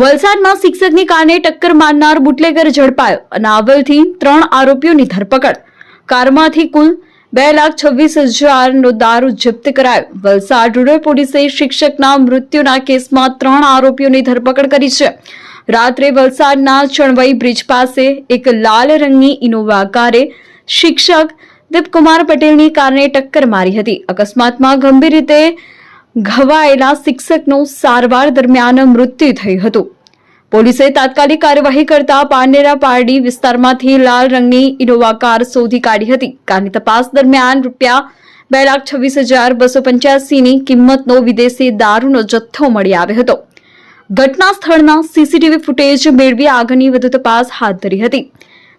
વલસાડમાં શિક્ષકની કારને ટક્કર મારનાર બુટલેગર ઝડપાયો અને આવેલથી ત્રણ આરોપીઓની ધરપકડ. કારમાંથી કુલ બે લાખ છવ્વીસ હજારનો દારૂ જપ્ત કરાયો. વલસાડ રૂરલ પોલીસે શિક્ષકના મૃત્યુના કેસમાં ત્રણ આરોપીઓની ધરપકડ કરી છે. રાત્રે વલસાડના ચણવઈ બ્રિજ પાસે એક લાલ રંગની ઇનોવા કારે શિક્ષક દીપકુમાર પટેલની કારને ટક્કર મારી હતી. અકસ્માતમાં ગંભીર રીતે ઘવાયેલા શિક્ષકનું સારવાર દરમિયાન મૃત્યુ થયું હતું. પોલીસે તાત્કાલિક કાર્યવાહી કરતા પાંડેરા પારડી વિસ્તારમાંથી લાલ રંગની ઇનોવા કાર શોધી કાઢી હતી. કારની તપાસ દરમિયાન રૂપિયા બે લાખ છવ્વીસ હજાર બસો પંચ્યાસીની કિંમતનો વિદેશી દારૂનો જથ્થો મળી આવ્યો હતો. ઘટના સ્થળના સીસીટીવી ફૂટેજ મેળવી આગળની વધુ તપાસ હાથ ધરી હતી.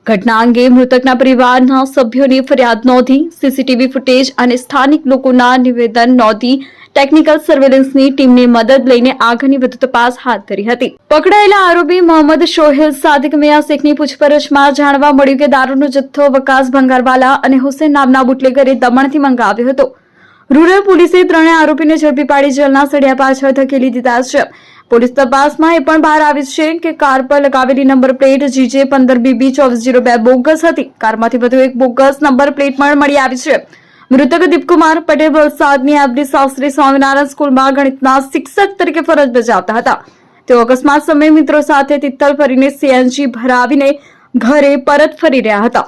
ઘટના અંગે મૃતકના પરિવારના સભ્યોની ફરિયાદ નોંધી, સીસીટીવી ફૂટેજ અને સ્થાનિક લોકોના નિવેદન નોંધી, ટેકનિકલ સર્વેલન્સની ટીમની મદદ લઈને આગળની વધુ તપાસ હાથ ધરી હતી. પકડાયેલા આરોપી મોહમ્મદ શોહેલ સાદિક મિયા શેખની પૂછપરછમાં જાણવા મળ્યું કે દારૂનો જથ્થો વકાસ ભંગારવાલા અને હુસેન નામના બુટલેગરે દમણથી મંગાવ્યો હતો. રૂરલ પોલીસે ત્રણેય આરોપીને ઝડપી પાડી, જેલના સળિયા પાછળ ધકેલી દીધા છે. પોલીસ તપાસમાં એ પણ બહાર આવી છે કે કાર પર લગાવેલી નંબર પ્લેટ જીજે પંદર બીબી ચોવીસ જીરો બે બોગસ હતી. કારમાંથી વધુ એક બોગસ નંબર પ્લેટ પણ મળી આવી છે. મૃતક દીપકુમાર પટેલ વલસાડની એવરી શાસ્ત્રી સ્વામિનારાયણ સ્કૂલમાં ગણિતના શિક્ષક તરીકે ફરજ બજાવતા હતા. તેઓ અકસ્માત સમયે મિત્રો સાથે તિથલ ફરીને સીએનજી ભરાવીને ઘરે પરત ફરી રહ્યા હતા.